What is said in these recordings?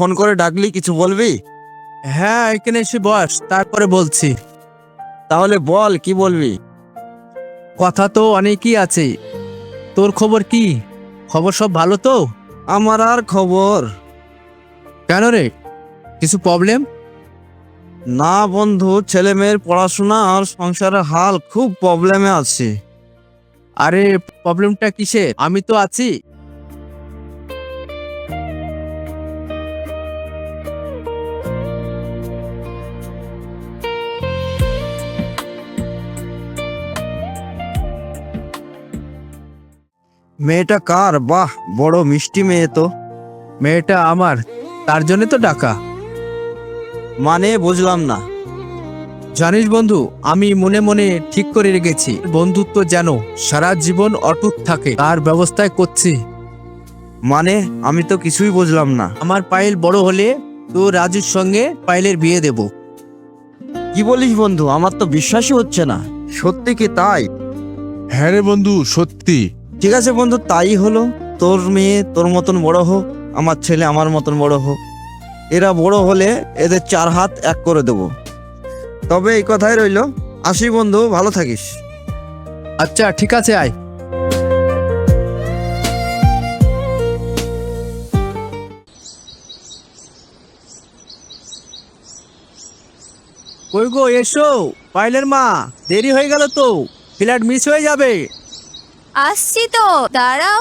Phone করে ডাকলি কিছু বলবি? হ্যাঁ এখানে এসে বস তারপরে বলছি। তাহলে বল কি বলবি? কথা তো অনেকই আছে। তোর খবর কি? খবর সব ভালো তো? আমার আর খবর। কেন রে? কিছু প্রবলেম না বন্ধু ছেলে মেয়ের পড়াশোনা আর সংসারের হাল খুব প্রবলেমে আছে। আরে প্রবলেমটা কিসের? আমি তো আছি। মেয়েটা কার? বাহ বড় মিষ্টি মেয়ে তো। মেয়েটা আমার তার জন্য তো ডাকা। মানে বুঝলাম না। জানিস বন্ধু আমি মনে মনে ঠিক করে রেখেছি বন্ধুত্ব যেন সারা জীবন অটুট থাকে তার ব্যবস্থায় করছি। মানে আমি তো কিছুই বুঝলাম না। আমার পায়েল বড় হলে তো রাজুর সঙ্গে পায়েলের বিয়ে দেব। কি বলিস বন্ধু আমার তো বিশ্বাসই হচ্ছে না। সত্যি কি তাই? হ্যাঁ রে বন্ধু সত্যি। ঠিক আছে বন্ধু, তাই হলো। তোর মেয়ে তোর মতন বড় হোক, আমার ছেলে আমার মতন বড় হোক। এরা বড় হলে এদের চার হাত এক করে দেব। তবে এই কথাই রইল। আসি বন্ধু, ভালো থাকিস। আচ্ছা ঠিক আছে, আয়। কই গো, এসো। পাইলের মা, দেরি হয়ে গেল তো। ফ্ল্যাট মিস হয়ে যাবে। আসছি তো দাঁড়াও।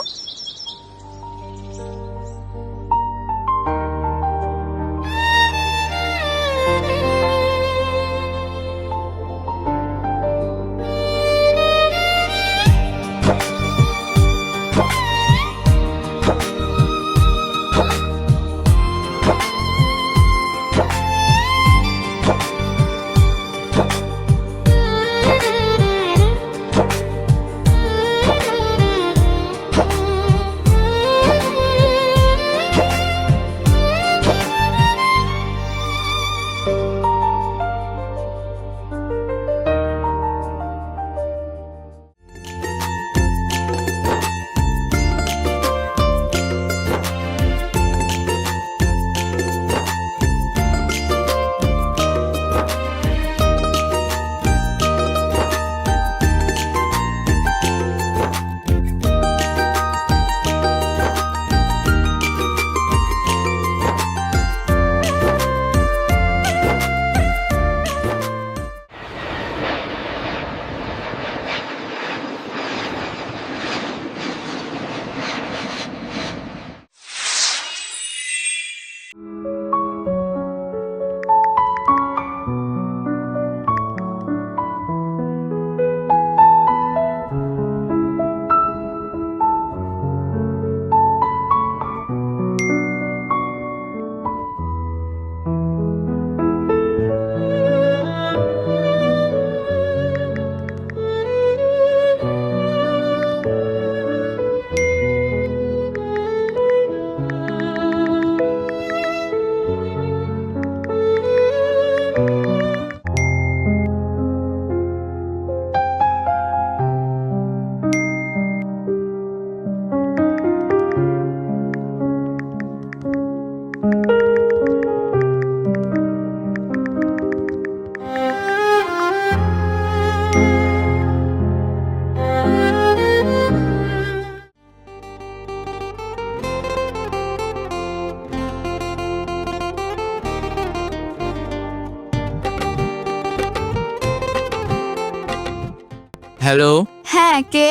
হ্যালো? হ্যাঁ কে?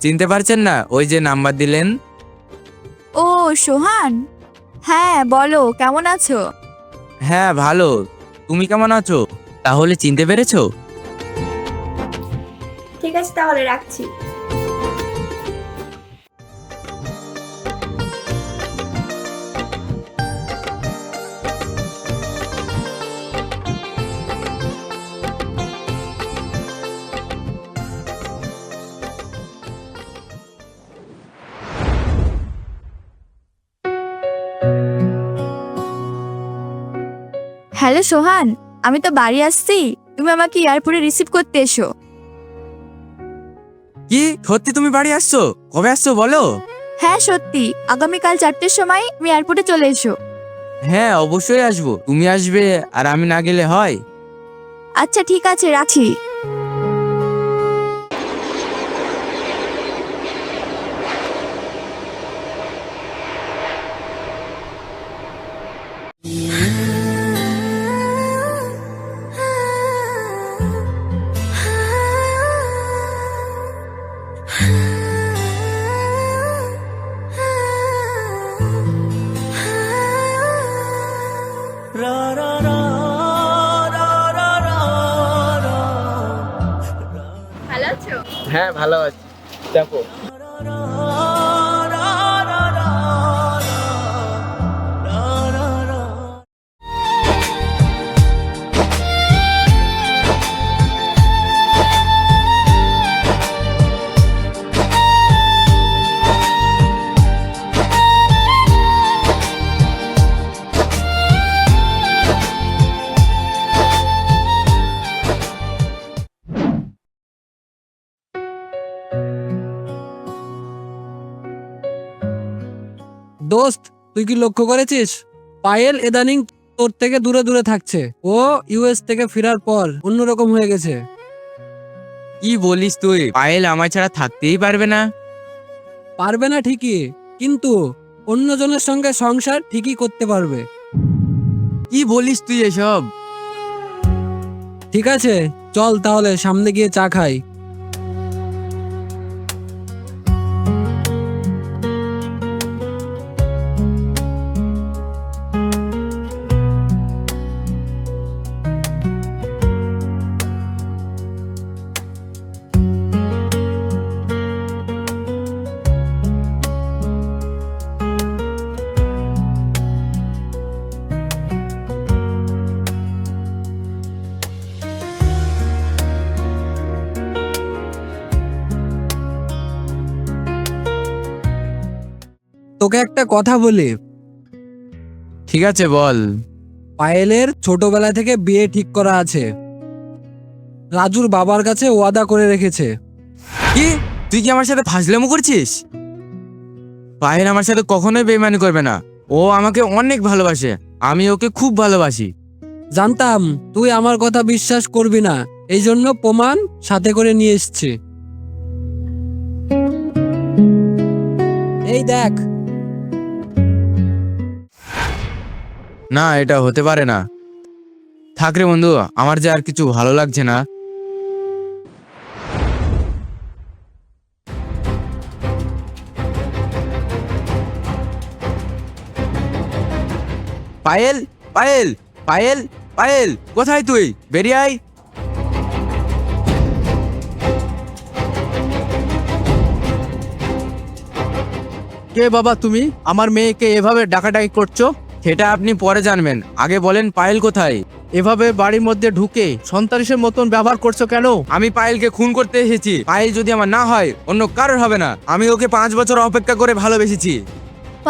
চিনতে পারছেন না? ওই যে নাম্বার দিলেন। ও সোহান। হ্যাঁ বলো কেমন আছো? হ্যাঁ ভালো। তুমি কেমন আছো? তাহলে চিনতে পেরেছ? ঠিক আছে তাহলে রাখছি। হ্যালো সোহান আমি তো বাড়ি আসছি। তুমি আমাকে এয়ারপোর্টে রিসিভ করতে এসো। কি? সত্যি তুমি বাড়ি আসছো? কবে আসছো বলো? হ্যাঁ সত্যি। আগামীকাল চারটের সময় তুমি এয়ারপোর্টে চলে এসো। হ্যাঁ অবশ্যই আসব। তুমি আসবে আর আমি না গেলে হয়। আচ্ছা ঠিক আছে রাখি। ভালো আছি। দেখো। দোস্ত তুই কি লক্ষ্য করেছিস? পায়েল এদানিং তোর থেকে দূরে দূরে থাকছে। ও ইউএস থেকে ফেরার পর অন্যরকম হয়ে গেছে। কি বলিস তুই? পায়েল আমার ছাড়া থাকতেই পারবে না। পারবে না ঠিকই কিন্তু অন্যজনের সঙ্গে সংসার ঠিকই করতে পারবে। কি বলিস তুই এসব? ঠিক আছে চল তাহলে সামনে গিয়ে চা খাই। তোকে একটা কথা বলি। ঠিক আছে বল। পায়েলের ছোটবেলা থেকে বিয়ে ঠিক করা আছে। রাজুর বাবার কাছে ওয়াদা করে রেখেছে। কি? তুই কি আমার সাথে ফাজলামো করছিস? পায়েল আমার সাথে কখনোই বেইমানি করবে না। ও আমাকে অনেক ভালোবাসে। আমি ওকে খুব ভালোবাসি। জানতাম তুই আমার কথা বিশ্বাস করবি না। এই জন্য প্রমাণ সাথে করে নিয়ে এসছি। এই দেখ না, এটা হতে পারে না। থাক রে বন্ধু, আমার যে আর কিছু ভালো লাগছে না। পায়েল পায়েল পায়েল পায়েল, কোথায় তুই? বেরিয়ে আয়। কে বাবা তুমি? আমার মেয়েকে এভাবে ডাকাডাকি করছ? সেটা আপনি পরে জানবেন। আগে বলেন পায়েল কোথায়? এভাবে বাড়ির মধ্যে ঢুকে সন্ত্রাসের মতন ব্যবহার করছ কেন? আমি পায়েলকে খুন করতে এসেছি। পায়েল যদি আমার না হয় অন্য কারোর হবে না। আমি ওকে পাঁচ বছর অপেক্ষা করে ভালোবেসেছি।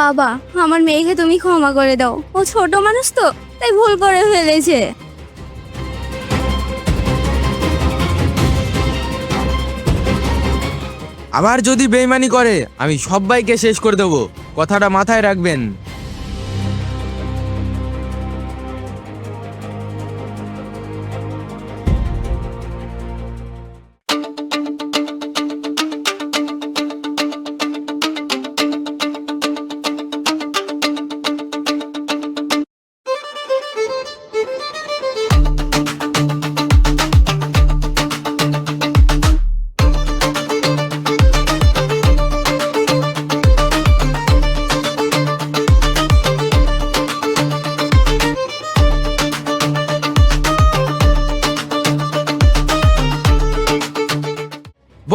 বাবা আমার মেয়েকে তুমি ক্ষমা করে দাও। ও ছোট মানুষ তো তাই ভুল করে ফেলেছে। আবার যদি বেইমানি করে আমি সবাইকে শেষ করে দেবো। কথাটা মাথায় রাখবেন।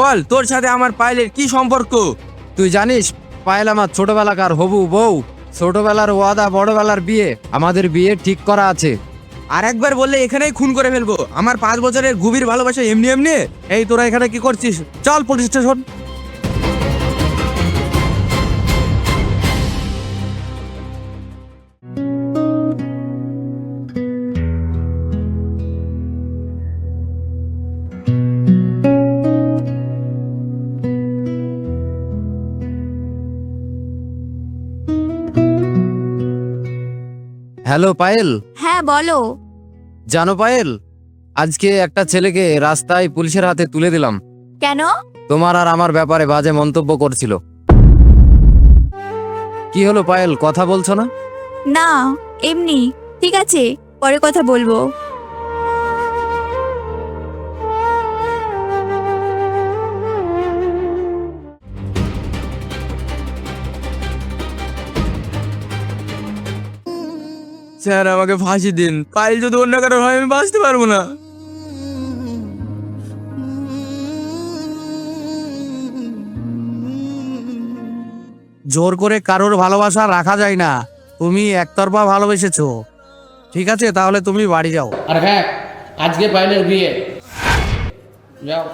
বল তোর সাথে আমার পায়েলের কি সম্পর্ক? তুই জানিস পায়েল আমার ছোটবেলাকার হবু বউ ছোটবেলার ওয়াদা বড়বেলার বিয়ে আমাদের বিয়ে ঠিক করা আছে। আর একবার বললে এখানেই খুন করে ফেলব। আমার পাঁচ বছরের গভীর ভালোবাসা এমনি এমনি। এই তোরা এখানে কি করছিস? চল পুলিশ স্টেশন হ্যালো পায়েল। হ্যাঁ বলো। জানো পায়েল আজকে একটা ছেলেকে রাস্তায় পুলিশের হাতে তুলে দিলাম। কেন? তোমার আর আমার ব্যাপারে বাজে মন্তব্য করছিল। কি হলো পায়েল কথা বলছো না? না এমনি ঠিক আছে পরে কথা বলব। স্যার আমাকে ফাঁসি দিন। পায়েল যদি অন্য কারও হয় আমি বাঁচতে পারব না। জোর করে কারোর ভালোবাসা রাখা যায় না। তুমি একতরফা ভালোবেসেছো। ঠিক আছে তাহলে তুমি বাড়ি যাও। আর হ্যাঁ আজকে পাইলের বিয়ে। যাও।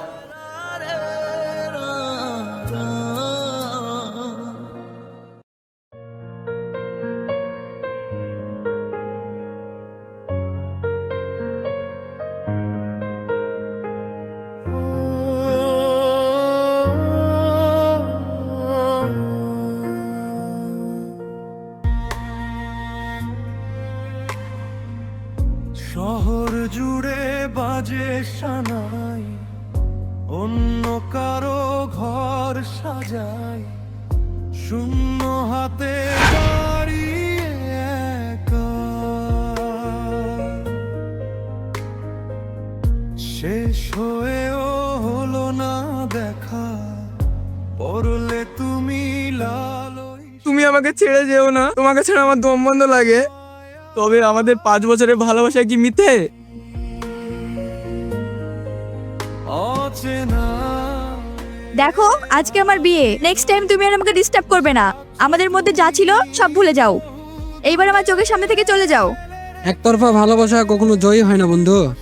শেষ হয়েও হলো না দেখা। পড়লে তুমি লালই তুমি আমাকে ছেড়ে যেও না। তোমাকে ছেড়ে আমার দম বন্ধ লাগে। তবে আমাদের পাঁচ বছরের ভালোবাসা কি মিথ্যে? অচেনা। দেখো আজকে আমার বিয়ে। নেক্সট টাইম তুমি আর আমাকে ডিস্টার্ব করবে না। আমাদের মধ্যে যা ছিল সব ভুলে যাও। এইবার আমার চোখের সামনে থেকে চলে যাও। একতরফা ভালোবাসা কখনো জয়ী হয় না বন্ধু।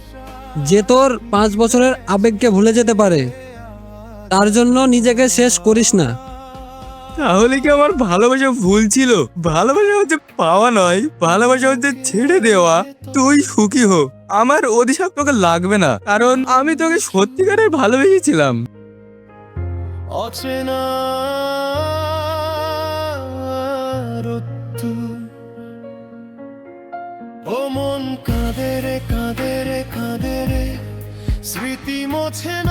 যে তোর পাঁচ বছরের আবেগকে ভুলে যেতে পারে। তার জন্য নিজেকে শেষ করিস না। তাহলে কি আমার ভালোবাসা ভুল ছিল? ভালোবাসা হচ্ছে পাওয়া নয় ভালোবাসা হচ্ছে ছেড়ে দেওয়া। তুই সুখী হো আমার অধিশাপ তোকে লাগবে না কারণ আমি তোকে সত্যিকারের ভালোবেসেছিলাম। অচেনা mountain